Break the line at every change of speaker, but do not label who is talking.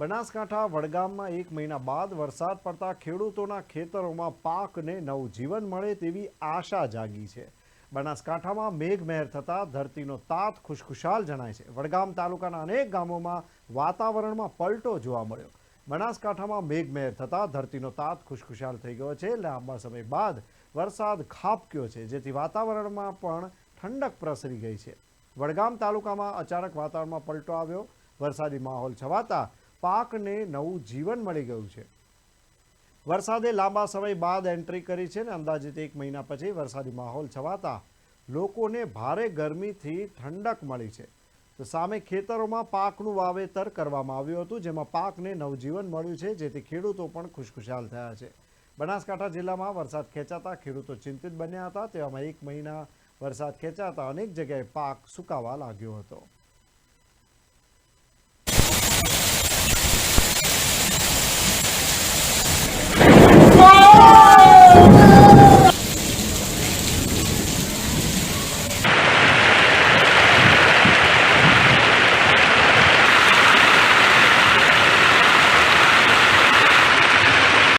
બનાસકાંઠા, વડગામમાં એક મહિના બાદ વરસાદ પડતા ખેડૂતોના ખેતરોમાં પાકને નવું જીવન મળે તેવી આશા જાગી છે. બનાસકાંઠામાં મેઘમહેર થતાં ધરતીનો તાત ખુશખુશાલ જણાય છે. વડગામ તાલુકાના અનેક ગામોમાં વાતાવરણમાં પલટો જોવા મળ્યો. બનાસકાંઠામાં મેઘમહેર થતાં ધરતીનો તાત ખુશખુશાલ થઈ ગયો છે. લાંબા સમય બાદ વરસાદ ખાબક્યો છે, જેથી વાતાવરણમાં પણ ઠંડક પ્રસરી ગઈ છે. વડગામ તાલુકામાં અચાનક વાતાવરણમાં પલટો આવ્યો. વરસાદી માહોલ છવાતા પાકને નવું જીવન મળી ગયું છે. વરસાદે લાંબા સમય બાદ એન્ટ્રી કરી છે ને અંદાજિત એક મહિના પછી વરસાદી માહોલ છવાતા લોકોને ભારે ગરમીથી ઠંડક મળી છે. તો સામે ખેતરોમાં પાકનું વાવેતર કરવામાં આવ્યું હતું, જેમાં પાકને નવજીવન મળ્યું છે, જેથી ખેડૂતો પણ ખુશખુશાલ થયા છે. બનાસકાંઠા જિલ્લામાં વરસાદ ખેંચાતા ખેડૂતો ચિંતિત બન્યા હતા, તેવામાં એક મહિના વરસાદ ખેંચાતા અનેક જગ્યાએ પાક સુકાવા લાગ્યો હતો.